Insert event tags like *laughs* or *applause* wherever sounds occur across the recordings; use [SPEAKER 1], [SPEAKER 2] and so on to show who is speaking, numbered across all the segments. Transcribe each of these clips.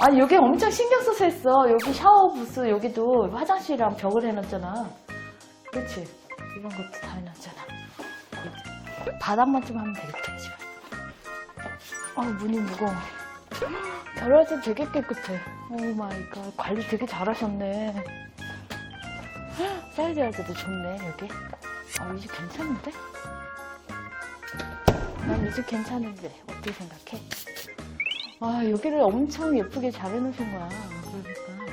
[SPEAKER 1] 아니 여기 엄청 신경 써서 했어. 여기 샤워 부스 여기도 화장실이랑 벽을 해놨잖아. 그렇지? 이런 것도 다 해놨잖아. 바닥만 좀 하면 되겠다 지금. 아 문이 무거워. 결혼해서 되게 깨끗해. 오 마이 갓 관리 되게 잘하셨네. 사이즈라도 좋네 여기. 아이집 괜찮은데? 난이집 괜찮은데 어떻게 생각해? 아 여기를 엄청 예쁘게 잘 해놓으신 거야. 그러니까.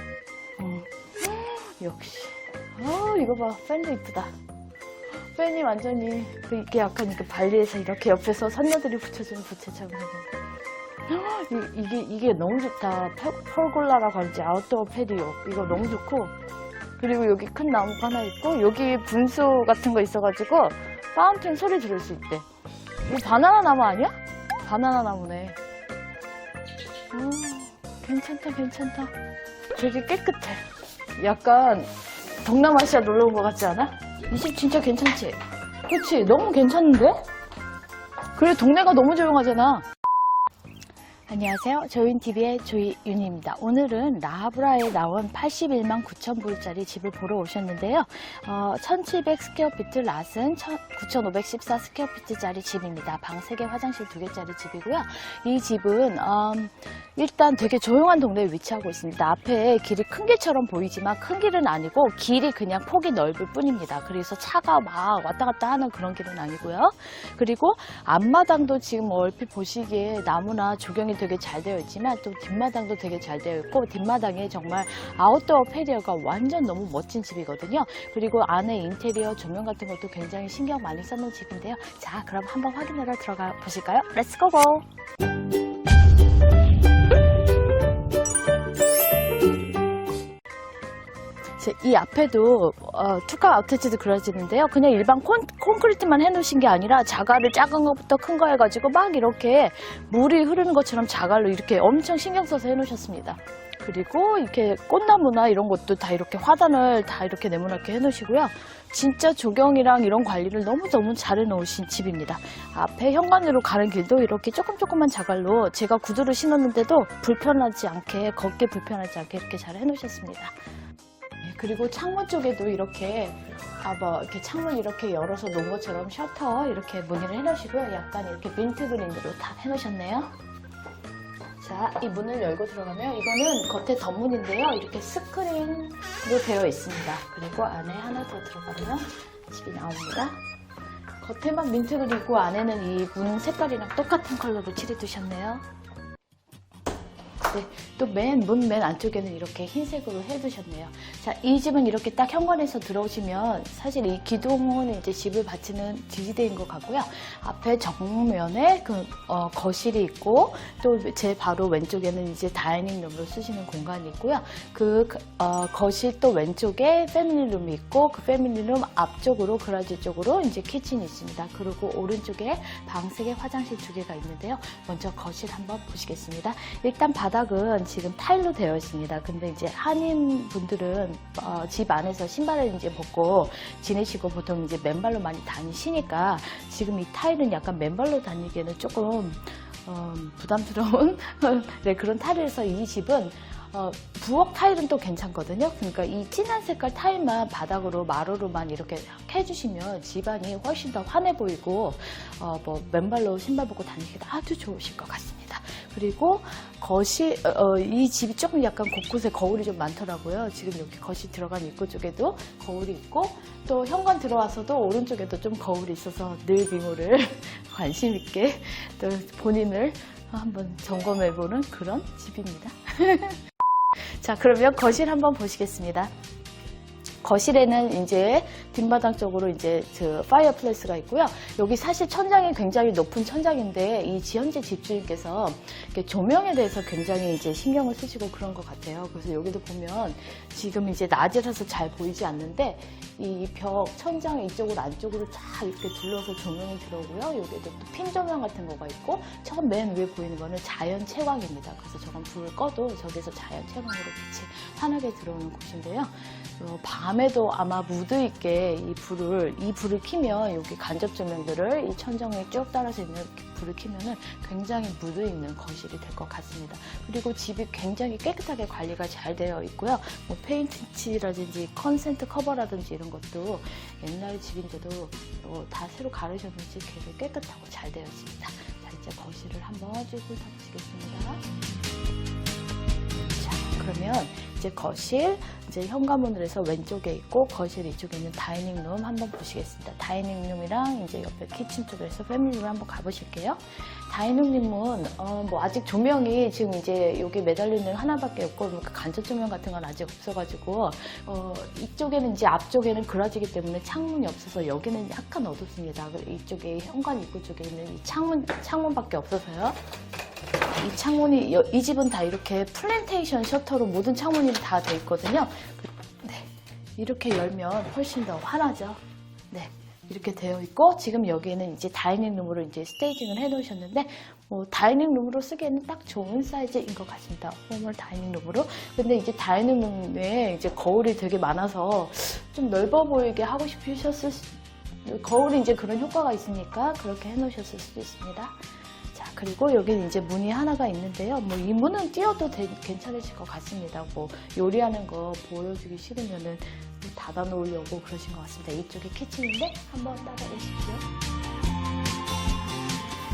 [SPEAKER 1] 어. 역시. 아 이거 봐 팬도 이쁘다. 팬이 완전히 그 이게 약간 이렇게 발리에서 이렇게 옆에서 선녀들이 붙여주는 부채처럼. 이- 이게 이게 너무 좋다. 페- 펄골라라고 하지 아웃도어 패디오 이거 너무 좋고 그리고 여기 큰 나무가 하나 있고 여기 분수 같은 거 있어가지고 파운틴 소리 들을 수 있대. 이거 바나나 나무 아니야? 바나나 나무네. 음, 괜찮다, 괜찮다. 되게 깨끗해. 약간 동남아시아 놀러 온 것 같지 않아? 이 집 진짜 괜찮지? 그치? 너무 괜찮은데? 그래, 동네가 너무 조용하잖아. 안녕하세요. 조인TV의 조이윤입니다. 오늘은 라하브라에 나온 81만 9천 불짜리 집을 보러 오셨는데요. 어, 1700 스퀘어피트 랏은 9514 스퀘어피트짜리 집입니다. 방 3개, 화장실 2개짜리 집이고요. 이 집은 음, 일단 되게 조용한 동네에 위치하고 있습니다. 앞에 길이 큰 길처럼 보이지만 큰 길은 아니고 길이 그냥 폭이 넓을 뿐입니다. 그래서 차가 막 왔다 갔다 하는 그런 길은 아니고요. 그리고 앞마당도 지금 얼핏 보시기에 나무나 조경이 되게 잘 되어 있지만 또 뒷마당도 되게 잘 되어 있고 뒷마당에 정말 아웃도어 페리어가 완전 너무 멋진 집이거든요. 그리고 안에 인테리어 조명 같은 것도 굉장히 신경 많이 써놓은 집인데요. 자, 그럼 한번 확인하러 들어가 보실까요? 렛츠 고고! 자, 이 앞에도 어, 투카 아웃테치도 그려지는데요. 그냥 일반 콘, 콘크리트만 해놓으신 게 아니라 자갈을 작은 것부터 큰 거 해가지고 막 이렇게 물이 흐르는 것처럼 자갈로 이렇게 엄청 신경 써서 해놓으셨습니다. 그리고 이렇게 꽃나무나 이런 것도 다 이렇게 화단을 다 이렇게 네모나게 해놓으시고요. 진짜 조경이랑 이런 관리를 너무너무 잘 해놓으신 집입니다. 앞에 현관으로 가는 길도 이렇게 조금 조금만 자갈로 제가 구두를 신었는데도 불편하지 않게 걷기 불편하지 않게 이렇게 잘 해놓으셨습니다. 네, 그리고 창문 쪽에도 이렇게 아 뭐 이렇게 창문 이렇게 열어서 놓은 것처럼 셔터 이렇게 무늬를 해놓으시고요. 약간 이렇게 민트 그린으로 다 해놓으셨네요. 자, 이 문을 열고 들어가면 이거는 겉에 덧문인데요. 이렇게 스크린으로 되어 있습니다. 그리고 안에 하나 더 들어가면 집이 나옵니다. 겉에만 민트 그리고 안에는 이 문 색깔이랑 똑같은 컬러로 칠해 두셨네요. 네, 또맨문맨 안쪽에는 이렇게 흰색으로 해두셨네요. 자, 이 집은 이렇게 딱 현관에서 들어오시면 사실 이 기둥은 이제 집을 바치는 지지대인 것 같고요. 앞에 정면에 그 어, 거실이 있고 또 제 바로 왼쪽에는 이제 다이닝룸으로 쓰시는 공간이 있고요. 그 어, 거실 또 왼쪽에 패밀리룸이 있고 그 패밀리룸 앞쪽으로 그라지 쪽으로 이제 키친이 있습니다. 그리고 오른쪽에 방 3개, 화장실 2개가 있는데요. 먼저 거실 한번 보시겠습니다. 일단 바닥 은 지금 타일로 되어 있습니다. 근데 이제 한인 분들은 어, 집 안에서 신발을 이제 벗고 지내시고 보통 이제 맨발로 많이 다니시니까 지금 이 타일은 약간 맨발로 다니기에는 조금 어, 부담스러운 *laughs* 네, 그런 타일에서 이 집은 어, 부엌 타일은 또 괜찮거든요. 그러니까 이 진한 색깔 타일만 바닥으로 마루로만 이렇게 해주시면 집안이 훨씬 더 환해 보이고 어, 뭐 맨발로 신발 벗고 다니기도 아주 좋으실 것 같습니다. 그리고 거실 어, 어, 이 집이 조금 약간 곳곳에 거울이 좀 많더라고요. 지금 여기 거실 들어간 입구 쪽에도 거울이 있고 또 현관 들어와서도 오른쪽에도 좀 거울이 있어서 늘 빙호를 *laughs* 관심 있게 또 본인을 한번 점검해 보는 그런 집입니다. *laughs* 자, 그러면 거실 한번 보시겠습니다. 거실에는 이제 뒷마당 쪽으로 이제 그 파이어플레이스가 있고요. 여기 사실 천장이 굉장히 높은 천장인데 이 지현재 집주인께서 조명에 대해서 굉장히 이제 신경을 쓰시고 그런 것 같아요. 그래서 여기도 보면 지금 이제 낮이라서 잘 보이지 않는데 이 벽 천장 이쪽으로 안쪽으로 쫙 이렇게 둘러서 조명이 들어오고요. 여기도 또 핀 조명 같은 거가 있고 처음 맨 위에 보이는 거는 자연 채광입니다. 그래서 저건 불을 꺼도 저기서 자연 채광으로 빛이 환하게 들어오는 곳인데요. 어, 밤에 밤에도 아마 무드 있게 이 불을 이 불을 켜면 여기 간접 조명들을 이 천정에 쭉 따라서 있는 불을 켜면은 굉장히 무드 있는 거실이 될 것 같습니다. 그리고 집이 굉장히 깨끗하게 관리가 잘 되어 있고요. 뭐 페인트 칠이라든지 컨센트 커버라든지 이런 것도 옛날 집인데도 어, 다 새로 가르셨는지 되게 깨끗하고 잘 되어 있습니다. 자 이제 거실을 한번 쭉 훑어보시겠습니다. 자, 그러면 이제 거실, 이제 현관문을 해서 왼쪽에 있고 거실 이쪽에 있는 다이닝룸 한번 보시겠습니다. 다이닝룸이랑 이제 옆에 키친 쪽에서 패밀리룸 한번 가보실게요. 다이닝룸은 어, 뭐 아직 조명이 지금 이제 여기 매달리는 하나밖에 없고 그러니까 간접 조명 같은 건 아직 없어가지고 어, 이쪽에는 이제 앞쪽에는 그라지기 때문에 창문이 없어서 여기는 약간 어둡습니다. 이쪽에 현관 입구 쪽에 있는 이 창문 창문밖에 없어서요. 이 창문이 여- 이 집은 다 이렇게 플랜테이션 셔터로 모든 창문이 다 돼 있거든요. 네, 이렇게 열면 훨씬 더 환하죠. 네, 이렇게 되어 있고 지금 여기에는 이제 다이닝 룸으로 이제 스테이징을 해놓으셨는데 뭐 다이닝 룸으로 쓰기에는 딱 좋은 사이즈인 것 같습니다. 홈을 다이닝 룸으로. 근데 이제 다이닝 룸에 이제 거울이 되게 많아서 좀 넓어 보이게 하고 싶으셨을 수- 거울이 이제 그런 효과가 있으니까 그렇게 해놓으셨을 수도 있습니다. 자, 그리고 여기는 이제 문이 하나가 있는데요. 뭐 이 문은 띄어도 되- 괜찮으실 것 같습니다. 뭐 요리하는 거 보여주기 싫으면은 뭐 닫아 놓으려고 그러신 것 같습니다. 이쪽이 키친인데 한번 따라오십시오.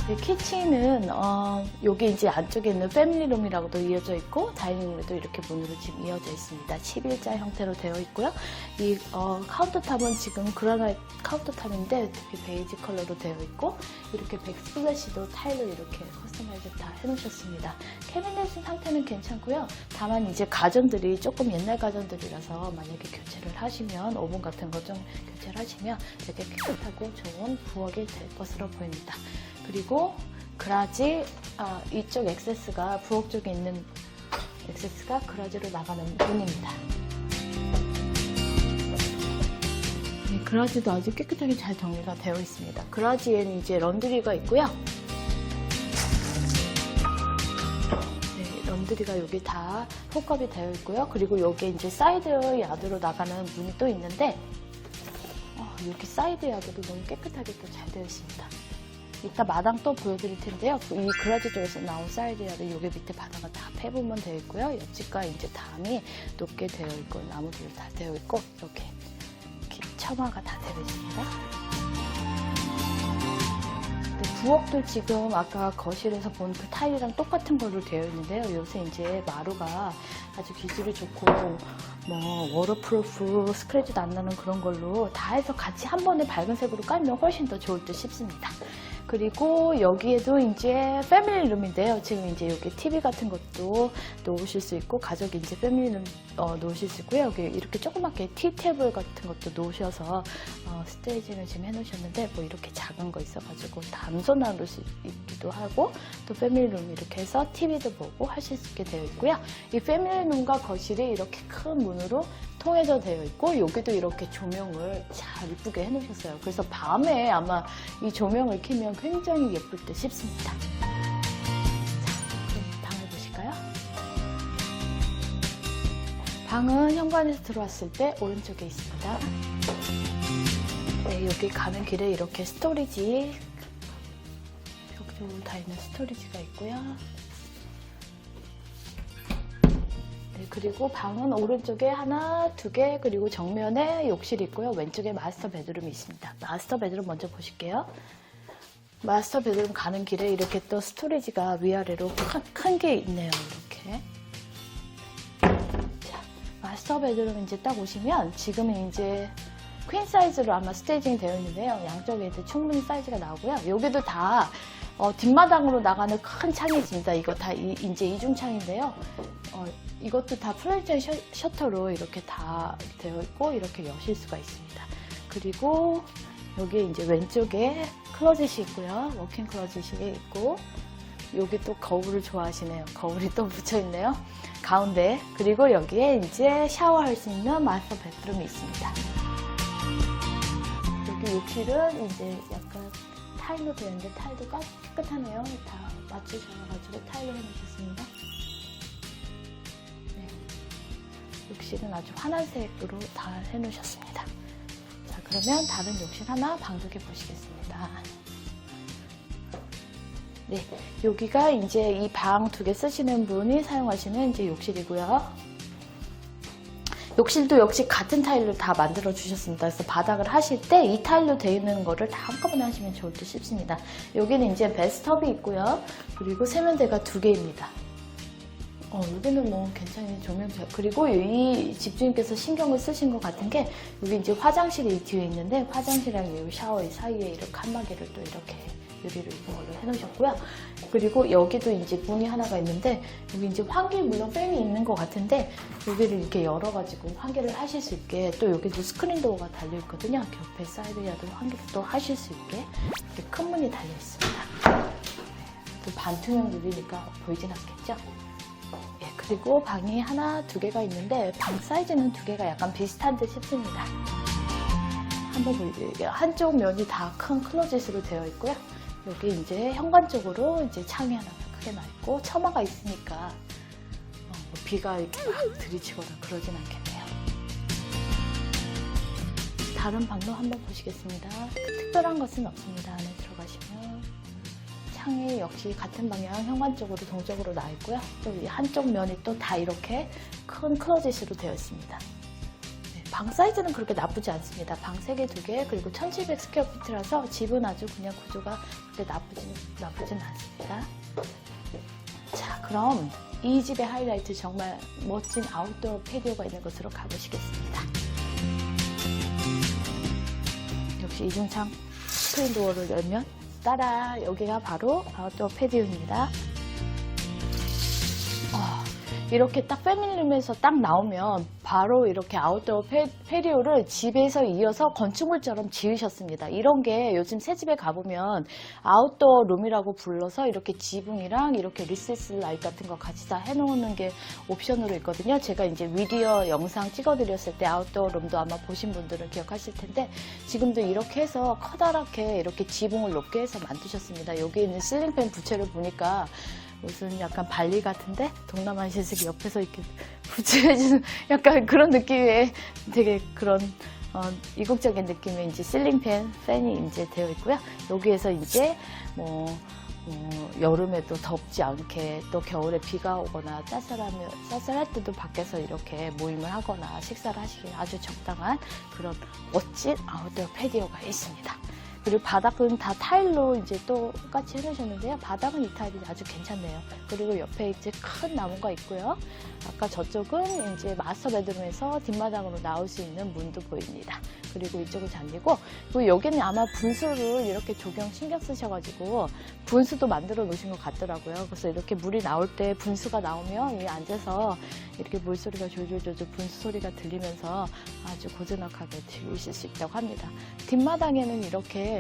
[SPEAKER 1] 이 키친은 어, 여기 이제 안쪽에 있는 패밀리룸이라고도 이어져 있고 다이닝룸에도 이렇게 문으로 지금 이어져 있습니다. 11자 형태로 되어 있고요. 이 어, 카운터탑은 지금 그라나이트 카운터탑인데 되게 베이지 컬러로 되어 있고 이렇게 백스플래시도 타일로 이렇게 커스터마이즈 다 해놓으셨습니다. 캐비넷 상태는 괜찮고요. 다만 이제 가전들이 조금 옛날 가전들이라서 만약에 교체를 하시면 오븐 같은 거 좀 교체를 하시면 되게 깨끗하고 좋은 부엌이 될 것으로 보입니다. 그리고 그라지 아, 이쪽 액세스가 부엌 쪽에 있는 액세스가 그라지로 나가는 문입니다. 네, 그라지도 아주 깨끗하게 잘 정리가 되어 있습니다. 그라지에는 이제 런드리가 있고요. 네, 런드리가 여기 다 홀컵이 되어 있고요. 그리고 여기 이제 사이드 야드로 나가는 문이 또 있는데 어, 여기 사이드 야드도 너무 깨끗하게 또 잘 되어 있습니다. 이따 마당 또 보여드릴 텐데요. 이 그라지 쪽에서 나온 사이드 야드 여기 밑에 바닥은 다 폐부만 되어 있고요. 옆집과 이제 담이 높게 되어 있고 나무들 다 되어 있고 이렇게 이렇게 처마가 다 되어 있습니다. 네, 부엌도 지금 아까 거실에서 본 그 타일이랑 똑같은 걸로 되어 있는데요. 요새 이제 마루가 아주 기질이 좋고 뭐 워터프루프 스크래치도 안 나는 그런 걸로 다 해서 같이 한 번에 밝은 색으로 깔면 훨씬 더 좋을 듯 싶습니다. 그리고 여기에도 이제 패밀리룸인데요. 지금 이제 여기 TV 같은 것도 놓으실 수 있고 가족이 이제 패밀리룸 어, 놓으실 수 있고요. 여기 이렇게 조그맣게 티 테이블 같은 것도 놓으셔서 어, 스테이징을 지금 해놓으셨는데 뭐 이렇게 작은 거 있어가지고 담소 나눌 수 있기도 하고 또 패밀리룸 이렇게 해서 TV도 보고 하실 수 있게 되어 있고요. 이 패밀리룸과 거실이 이렇게 큰 문으로 통해져 되어 있고 여기도 이렇게 조명을 잘 이쁘게 해놓으셨어요. 그래서 밤에 아마 이 조명을 켜면 굉장히 예쁠 듯 싶습니다. 자, 그럼 방을 보실까요? 방은 현관에서 들어왔을 때 오른쪽에 있습니다. 네, 여기 가는 길에 이렇게 스토리지 벽쪽으로 다 있는 스토리지가 있고요. 그리고 방은 오른쪽에 하나, 두 개, 그리고 정면에 욕실이 있고요. 왼쪽에 마스터 베드룸이 있습니다. 마스터 베드룸 먼저 보실게요. 마스터 베드룸 가는 길에 이렇게 또 스토리지가 위아래로 큰 게 있네요. 이렇게. 자, 마스터 베드룸 이제 딱 오시면 지금은 이제 퀸 사이즈로 아마 스테이징이 되어 있는데요. 양쪽에 이제 충분히 사이즈가 나오고요. 여기도 다 어, 뒷마당으로 나가는 큰 창이 있습니다. 이거 다 이, 이제 이중창인데요. 어, 이것도 다 플랜트 셔, 셔터로 이렇게 다 되어 있고 이렇게 여실 수가 있습니다. 그리고 여기 이제 왼쪽에 클로젯이 있고요. 워킹 클로젯이 있고 여기 또 거울을 좋아하시네요. 거울이 또 붙여 있네요. 가운데 그리고 여기에 이제 샤워할 수 있는 마스터 베드룸이 있습니다. 여기 욕실은 이제 약간 타일로 되어 있는데 타일도 까- 깨끗하네요. 다 맞추셔가지고 타일로 해놓으셨습니다. 네. 욕실은 아주 환한 색으로 다 해놓으셨습니다. 자, 그러면 다른 욕실 하나 방독해 보시겠습니다. 네, 여기가 이제 이 방 두 개 쓰시는 분이 사용하시는 이제 욕실이고요. 욕실도 역시 같은 타일로 다 만들어 주셨습니다. 그래서 바닥을 하실 때 이 타일로 되어 있는 거를 다 한꺼번에 하시면 좋을 듯 싶습니다. 여기는 이제 베스트업이 있고요. 그리고 세면대가 두 개입니다. 어, 여기는 뭐 괜찮이 조명 잘. 그리고 이 집주인께서 신경을 쓰신 것 같은 게 여기 이제 화장실이 이 뒤에 있는데 화장실이랑 이 샤워 사이에 이렇게 칸막이를 또 이렇게 유리로 입은 걸로 해놓으셨고요. 그리고 여기도 이제 문이 하나가 있는데 여기 이제 환기 물론 팬이 있는 것 같은데 여기를 이렇게 열어가지고 환기를 하실 수 있게 또 여기도 스크린 도어가 달려 있거든요. 이렇게 옆에 사이드야도 환기를 또 하실 수 있게 이렇게 큰 문이 달려 있습니다. 또 반투명 유리니까 보이진 않겠죠? 예, 그리고 방이 하나, 두 개가 있는데 방 사이즈는 두 개가 약간 비슷한 듯 싶습니다. 한번 보여드릴게요. 한쪽 면이 다 큰 클로젯으로 되어 있고요. 여기 이제 현관 쪽으로 이제 창이 하나가 크게 나 있고 처마가 있으니까 어, 뭐 비가 이렇게 막 들이치거나 그러진 않겠네요. 다른 방도 한번 보시겠습니다. 특별한 것은 없습니다. 안에 들어가시면 창이 역시 같은 방향 현관 쪽으로 동쪽으로 나 있고요. 한쪽 면이 또 다 이렇게 큰 클로젯으로 되어 있습니다. 네, 방 사이즈는 그렇게 나쁘지 않습니다. 방 3개, 2개, 그리고 1700 스퀘어피트라서 집은 아주 그냥 구조가 그렇게 나쁘진, 나쁘진 않습니다. 자, 그럼 이 집의 하이라이트 정말 멋진 아웃도어 패디오가 있는 곳으로 가보시겠습니다. 역시 이중창 스크린 도어를 열면 따라 여기가 바로 아웃도어 패디오입니다. 아, 이렇게 딱 패밀리룸에서 딱 나오면 바로 이렇게 아웃도어 페, 페리오를 집에서 이어서 건축물처럼 지으셨습니다. 이런 게 요즘 새 집에 가보면 아웃도어 룸이라고 불러서 이렇게 지붕이랑 이렇게 리세스 라이트 같은 거 같이 다 해놓는 게 옵션으로 있거든요. 제가 이제 미디어 영상 찍어드렸을 때 아웃도어 룸도 아마 보신 분들은 기억하실 텐데 지금도 이렇게 해서 커다랗게 이렇게 지붕을 높게 해서 만드셨습니다. 여기 있는 실링팬 부채를 보니까 무슨 약간 발리 같은데 동남아시아식 옆에서 이렇게 *laughs* 부채해주는 약간 그런 느낌의 되게 그런 어, 이국적인 느낌의 이제 실링팬 팬이 이제 되어 있고요. 여기에서 이제 뭐 어, 여름에도 덥지 않게 또 겨울에 비가 오거나 쌀쌀하면 쌀쌀할 때도 밖에서 이렇게 모임을 하거나 식사를 하시기에 아주 적당한 그런 멋진 아웃도어 패디오가 있습니다. 그리고 바닥은 다 타일로 이제 똑같이 해놓으셨는데요. 바닥은 이 타일이 아주 괜찮네요. 그리고 옆에 이제 큰 나무가 있고요. 아까 저쪽은 이제 마스터 베드룸에서 뒷마당으로 나올 수 있는 문도 보입니다. 그리고 이쪽은 잔디고, 그리고 여기는 아마 분수를 이렇게 조경 신경 쓰셔가지고 분수도 만들어 놓으신 것 같더라고요. 그래서 이렇게 물이 나올 때 분수가 나오면 이 앉아서 이렇게 물소리가 졸졸졸졸 분수 소리가 들리면서 아주 고즈넉하게 들으실 수 있다고 합니다. 뒷마당에는 이렇게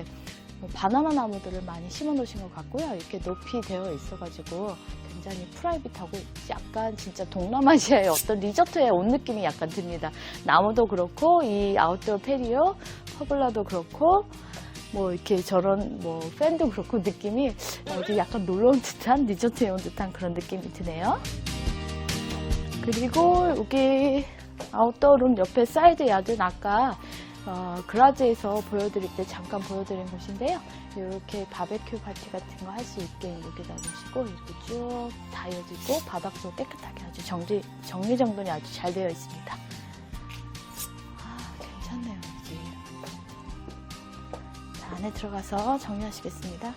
[SPEAKER 1] 뭐 바나나 나무들을 많이 심어 놓으신 것 같고요. 이렇게 높이 되어 있어가지고 굉장히 프라이빗하고 약간 진짜 동남아시아의 어떤 리조트에 온 느낌이 약간 듭니다. 나무도 그렇고 이 아웃도어 페리오, 퍼블라도 그렇고 뭐 이렇게 저런 뭐 팬도 그렇고 느낌이 어디 약간 놀러 온 듯한 리조트에 온 듯한 그런 느낌이 드네요. 그리고 여기 아웃도어 룸 옆에 사이드 야드는 아까 어, 그라즈에서 보여드릴 때 잠깐 보여드린 곳인데요. 이렇게 바베큐 파티 같은 거 할 수 있게 여기다 놓으시고 이렇게 쭉 다이어지고 바닥도 깨끗하게 아주 정리, 정리정돈이 아주 잘 되어 있습니다. 아, 괜찮네요, 이 집. 자, 안에 들어가서 정리하시겠습니다.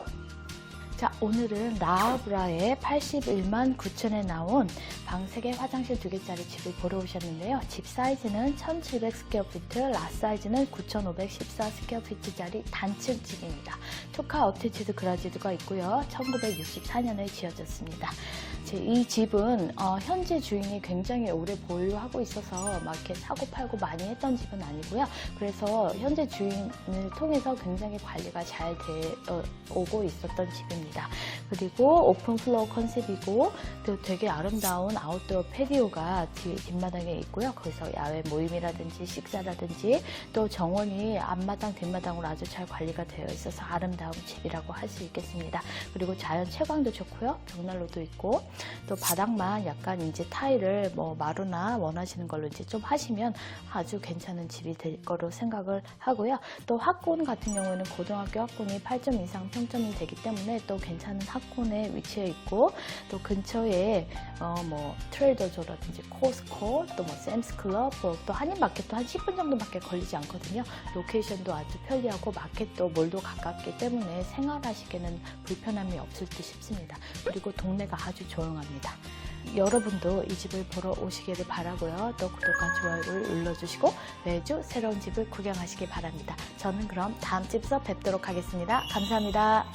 [SPEAKER 1] 자, 오늘은 라브라의 81만 9천에 나온 방 3개, 화장실 2개짜리 집을 보러 오셨는데요. 집 사이즈는 1700 스퀘어피트, 라 사이즈는 9514 스퀘어피트짜리 단층 집입니다. 토카 어태치드 그라지드가 있고요. 1964년에 지어졌습니다. 제이 집은 어, 현재 주인이 굉장히 오래 보유하고 있어서 막 이렇게 사고 팔고 많이 했던 집은 아니고요. 그래서 현재 주인을 통해서 굉장히 관리가 잘 돼, 어, 오고 있었던 집입니다. 그리고 오픈 플로어 컨셉이고 또 되게 아름다운 아웃도어 패디오가 뒤, 뒷마당에 있고요. 거기서 야외 모임이라든지 식사라든지 또 정원이 앞마당, 뒷마당으로 아주 잘 관리가 되어 있어서 아름다운 집이라고 할 수 있겠습니다. 그리고 자연 채광도 좋고요. 벽난로도 있고 또 바닥만 약간 이제 타일을 뭐 마루나 원하시는 걸로 이제 좀 하시면 아주 괜찮은 집이 될 거로 생각을 하고요. 또 학군 같은 경우에는 고등학교 학군이 8점 이상 평점이 되기 때문에 또 괜찮은 학군에 위치해 있고 또 근처에 어 뭐 트레이더조라든지 코스코 또 뭐 샘스클럽 뭐또 한인마켓도 한 10분 정도밖에 걸리지 않거든요. 로케이션도 아주 편리하고 마켓도 몰도 가깝기 때문에 생활하시기에는 불편함이 없을 듯 싶습니다. 그리고 동네가 아주 조용합니다. 여러분도 이 집을 보러 오시기를 바라고요. 또 구독과 좋아요를 눌러주시고 매주 새로운 집을 구경하시기 바랍니다. 저는 그럼 다음 집에서 뵙도록 하겠습니다. 감사합니다.